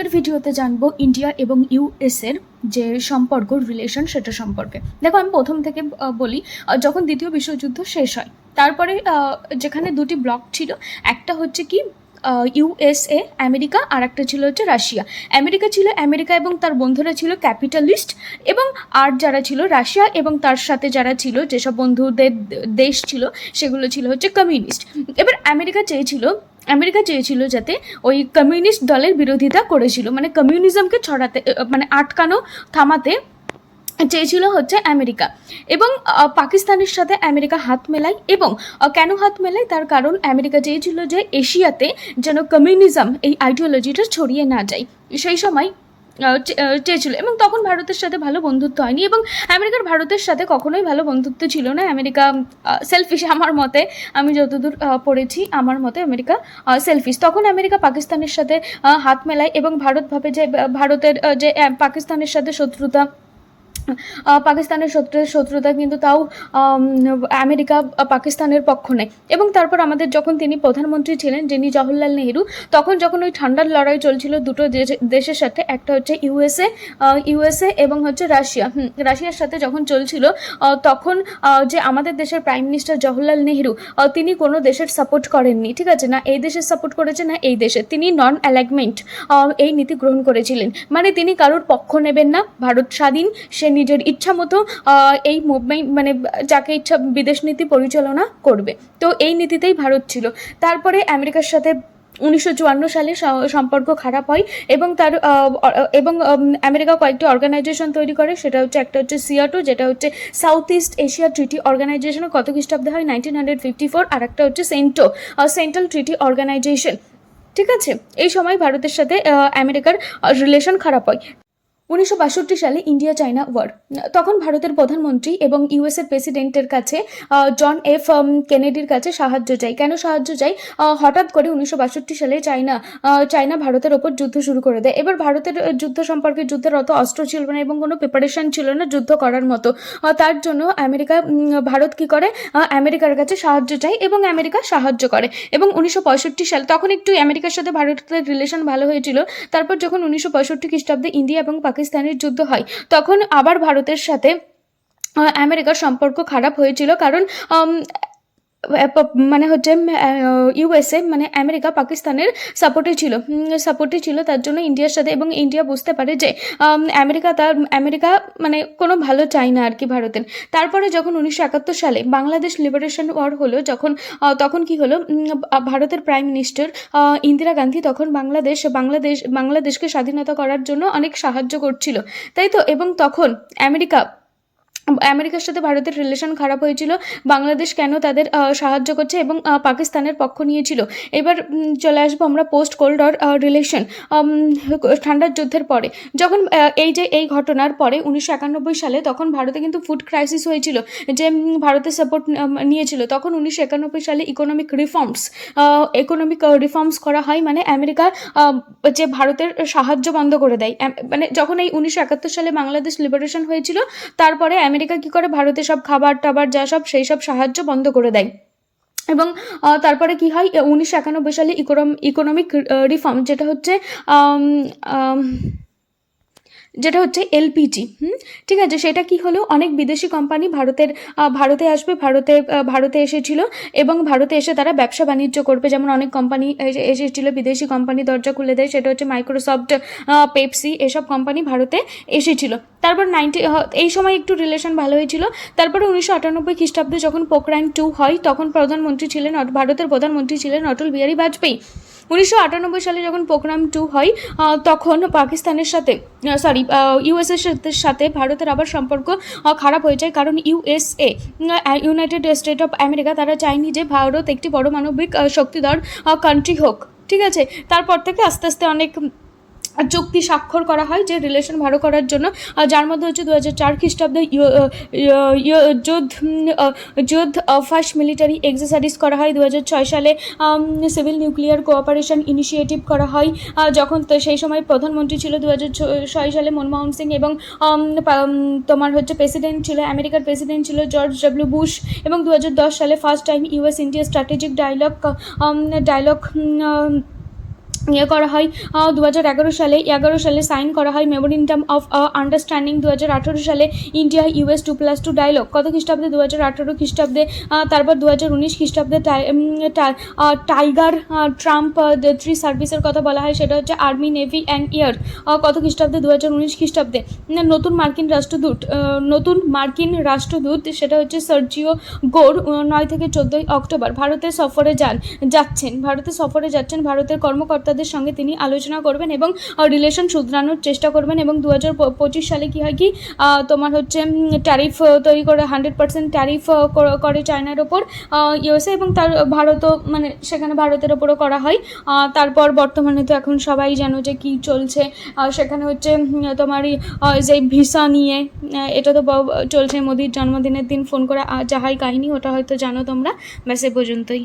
আজকের ভিডিওতে জানব ইন্ডিয়া এবং ইউএসের যে সম্পর্ক রিলেশন সেটা সম্পর্কে। দেখো, আমি প্রথম থেকে বলি যখন দ্বিতীয় বিশ্বযুদ্ধ শেষ হয়, তারপরে যেখানে দুটি ব্লক ছিল, একটা হচ্ছে কি ইউএসএ আমেরিকা আর একটা ছিল হচ্ছে রাশিয়া। আমেরিকা ছিল আমেরিকা এবং তার বন্ধুরা ছিল ক্যাপিটালিস্ট এবং আর যারা ছিল রাশিয়া এবং তার সাথে যারা ছিল, যেসব বন্ধুদের দেশ ছিল, সেগুলো ছিল হচ্ছে কমিউনিস্ট। এবার আমেরিকা চেয়েছিল আমেরিকা চেয়েছিল যাতে ওই কমিউনিস্ট দলের বিরোধিতা করেছিল। মানে কমিউনিজমকে ছড়াতে মানে আটকানো, থামাতে চেয়েছিল হচ্ছে আমেরিকা। এবং পাকিস্তানের সাথে আমেরিকা হাত মেলায় এবং কেন হাত মেলায়? তার কারণ আমেরিকা চেয়েছিল যে এশিয়াতে যেন কমিউনিজম এই আইডিওলজিটা ছড়িয়ে না যায়। সেই সময় চেয়েছিল। এবং তখন ভারতের সাথে ভালো বন্ধুত্ব হয়নি এবং আমেরিকার ভারতের সাথে কখনোই ভালো বন্ধুত্ব ছিল না। আমেরিকা সেলফিশ আমার মতে। আমি যতদূর পড়েছি, আমার মতে আমেরিকা সেলফিশ তখন আমেরিকা পাকিস্তানের সাথে হাত মেলায় এবং ভারত ভাবে যে, ভারতের যে পাকিস্তানের সাথে শত্রুতা পাকিস্তানের শত্রু শত্রুতা কিন্তু তাও আমেরিকা পাকিস্তানের পক্ষ নেয় এবং তারপর আমাদের যখন তিনি প্রধানমন্ত্রী ছিলেন, যিনি জওহরলাল নেহেরু, তখন যখন ওই ঠান্ডার লড়াই চলছিল দুটো দেশের সাথে, একটা হচ্ছে ইউএসএ ইউএসএ এবং হচ্ছে রাশিয়া। রাশিয়ার সাথে যখন চলছিল তখন যে আমাদের দেশের প্রাইম মিনিস্টার জওহরলাল নেহেরু তিনি কোনো দেশের সাপোর্ট করেননি, ঠিক আছে? না এই দেশের সাপোর্ট করেছে, না এই দেশের। তিনি নন অ্যালাইনমেন্ট এই নীতি গ্রহণ করেছিলেন। মানে তিনি কারোর পক্ষ নেবেন না। ভারত স্বাধীন, সে নিজের ইচ্ছা মতো এই মুভমেন্ট মানে যাকে ইচ্ছা বিদেশ নীতি পরিচালনা করবে। তো এই নীতিতেই ভারত ছিল। তারপরে আমেরিকার সাথে উনিশশো চুয়ান্ন সালে সম্পর্ক খারাপ হয় এবং তার এবং আমেরিকা কয়েকটি অর্গানাইজেশন তৈরি করে। সেটা হচ্ছে, একটা হচ্ছে সিয়াটো, যেটা হচ্ছে South East Asia treaty organization কত খ্রিস্টাব্দে হয়? নাইনটিন হান্ড্রেড ফিফটি ফোর আর একটা হচ্ছে সেন্টো সেন্ট্রাল ট্রিটি অর্গানাইজেশন ঠিক আছে? এই সময় ভারতের সাথে আমেরিকার রিলেশন খারাপ হয়। উনিশশো বাষট্টি সালে ইন্ডিয়া চায়না ওয়ার। তখন ভারতের প্রধানমন্ত্রী এবং ইউএসের প্রেসিডেন্টের কাছে জন এফ কেনেডির কাছে সাহায্য চাই। কেন সাহায্য চাই? হঠাৎ করে উনিশশো বাষট্টি সালে চায়না চায়না ভারতের ওপর যুদ্ধ শুরু করে দেয়। এবার ভারতের যুদ্ধ সম্পর্কে যুদ্ধের অত অস্ত্র ছিল না এবং কোনো প্রিপারেশন ছিল না যুদ্ধ করার মতো। তার জন্য আমেরিকা ভারত কি করে? আমেরিকার কাছে সাহায্য চাই এবং আমেরিকা সাহায্য করে। এবং উনিশশো পঁয়ষট্টি সাল, তখন একটু আমেরিকার সাথে ভারতের রিলেশন ভালো হয়েছিল। তারপর যখন উনিশশো পঁয়ষট্টি খ্রিস্টাব্দে ইন্ডিয়া এবং পাকিস্তানের যুদ্ধ হয়। তখন আবার ভারতের সাথে আমেরিকার সম্পর্ক খারাপ হয়েছিল কারণ মানে হচ্ছে ইউএসএ মানে আমেরিকা, পাকিস্তানের সাপোর্টে ছিল। সাপোর্টে ছিল, তার জন্য ইন্ডিয়ার সাথে এবং ইন্ডিয়া বুঝতে পারে যে আমেরিকা তার, আমেরিকা মানে কোনো ভালো চায় না আর কি ভারতের। তারপরে যখন উনিশশো একাত্তর সালে বাংলাদেশ লিবারেশন ওয়ার হলো, যখন তখন কি হলো ভারতের প্রাইম মিনিস্টার ইন্দিরা গান্ধী তখন বাংলাদেশ বাংলাদেশ, বাংলাদেশকে স্বাধীনতা করার জন্য অনেক সাহায্য করছিল। তাই তো? এবং তখন আমেরিকা আমেরিকার সাথে ভারতের রিলেশন খারাপ হয়েছিল। বাংলাদেশ কেন তাদের সাহায্য করছে এবং পাকিস্তানের পক্ষ নিয়েছিল? এবার চলে আসব আমরা পোস্ট কোল্ড রিলেশন ঠান্ডার যুদ্ধের পরে। যখন এই যে, এই ঘটনার পরে উনিশশো একানব্বই সালে তখন ভারতে কিন্তু ফুড ক্রাইসিস হয়েছিল, যে ভারতের সাপোর্ট নিয়েছিল। তখন উনিশশো একানব্বই সালে ইকোনমিক রিফর্মস ইকোনমিক রিফর্মস করা হয়। মানে আমেরিকা যে, ভারতের সাহায্য বন্ধ করে দেয়। মানে যখন এই উনিশশো একাত্তর সালে বাংলাদেশ লিবারেশন হয়েছিল, তারপরে আমেরিকা কি করে ভারতে সব খাবার টাবার যা সব সেই সব সাহায্য বন্ধ করে দেয়। এবং তারপরে কি হয় উনিশশো একানব্বই সালে ইকোনমিক রিফর্ম যেটা হচ্ছে যেটা হচ্ছে এলপিজি, হুম? ঠিক আছে, সেটা কি হলো? অনেক বিদেশি কোম্পানি ভারতের ভারতে আসবে, ভারতে ভারতে এসেছিল এবং ভারতে এসে তারা ব্যবসা বাণিজ্য করবে। যেমন অনেক কোম্পানি এসেছিল, বিদেশি কোম্পানি দরজা খুলে দেয়, সেটা হচ্ছে মাইক্রোসফট পেপসি এসব কোম্পানি ভারতে এসেছিল। তারপর নাইনটি এই সময় একটু রিলেশন ভালো হয়েছিল। তারপরে উনিশশো আটানব্বই খ্রিস্টাব্দে যখন পোখরাইন টু হয়, তখন প্রধানমন্ত্রী ছিলেন ভারতের প্রধানমন্ত্রী ছিলেন অটল বিহারী বাজপেয়ী। উনিশশো আটানব্বই সালে যখন প্রোগ্রাম টু হয় তখন পাকিস্তানের সাথে সরি ইউএসএর সাথে ভারতের আবার সম্পর্ক খারাপ হয়ে যায়। কারণ USA United State of America তারা চায়নি যে ভারত একটি পরমাণবিক মানবিক শক্তিধর কান্ট্রি হোক। ঠিক আছে? তারপর থেকে আস্তে আস্তে অনেক চুক্তি স্বাক্ষর করা হয় যে রিলেশন ভালো করার জন্য। যার মধ্যে হচ্ছে দু হাজার চার খ্রিস্টাব্দে যুদ্ধ যুদ্ধ ফার্স্ট মিলিটারি এক্সারসাইজ করা হয় দু হাজার ছয় সালে। সিভিল নিউক্লিয়ার কোঅপারেশন ইনিশিয়েটিভ করা হয়। যখন তো সেই সময় প্রধানমন্ত্রী ছিল দু হাজার ছয় সালে মনমোহন সিং এবং তোমার হচ্ছে প্রেসিডেন্ট ছিল, আমেরিকার প্রেসিডেন্ট ছিল জর্জ ডব্লিউ বুশ এবং দু হাজার দশ সালে first time US India strategic dialogue dialogue ইয়ে করা হয়। দু হাজার এগারো সালে এগারো সালে সাইন করা হয় মেমোরিন্ডাম অফ আন্ডারস্ট্যান্ডিং। দু হাজার আঠেরো সালে India US two plus two dialogue. কত খ্রিস্টাব্দে? দু হাজার আঠেরো খ্রিস্টাব্দে তারপর দু হাজার উনিশ খ্রিস্টাব্দে টাইগার ট্রাম্প থ্রি সার্ভিসের কথা বলা হয়। সেটা হচ্ছে আর্মি, নেভি অ্যান্ড এয়ার। কত খ্রিস্টাব্দে? দু হাজার উনিশ খ্রিস্টাব্দে। নতুন মার্কিন রাষ্ট্রদূত নতুন মার্কিন রাষ্ট্রদূত, সেটা হচ্ছে সার্জিও গোর নয় থেকে চোদ্দোই অক্টোবর। ভারতে সফরে যান, যাচ্ছেন, ভারতে সফরে যাচ্ছেন। ভারতের কর্মকর্তাদের সঙ্গে তিনি আলোচনা করবেন এবং রিলেশন শুধরানোর চেষ্টা করবেন এবং দু হাজার পঁচিশ সালে কী হয় কি তোমার হচ্ছে ট্যারিফ তৈরি করে হান্ড্রেড পার্সেন্ট ট্যারিফ করে চায়নার ওপর ইউএসএ এবং তার ভারতও মানে সেখানে ভারতের ওপরও করা হয়। তারপর বর্তমানে তো এখন সবাই জানো যে কী চলছে। সেখানে হচ্ছে তোমার যে ভিসা নিয়ে এটা তো চলছে মোদির জন্মদিনের দিন। ফোন করে যাহাই কাহিনী, ওটা হয়তো জানো তোমরা। ব্যাস এ পর্যন্তই।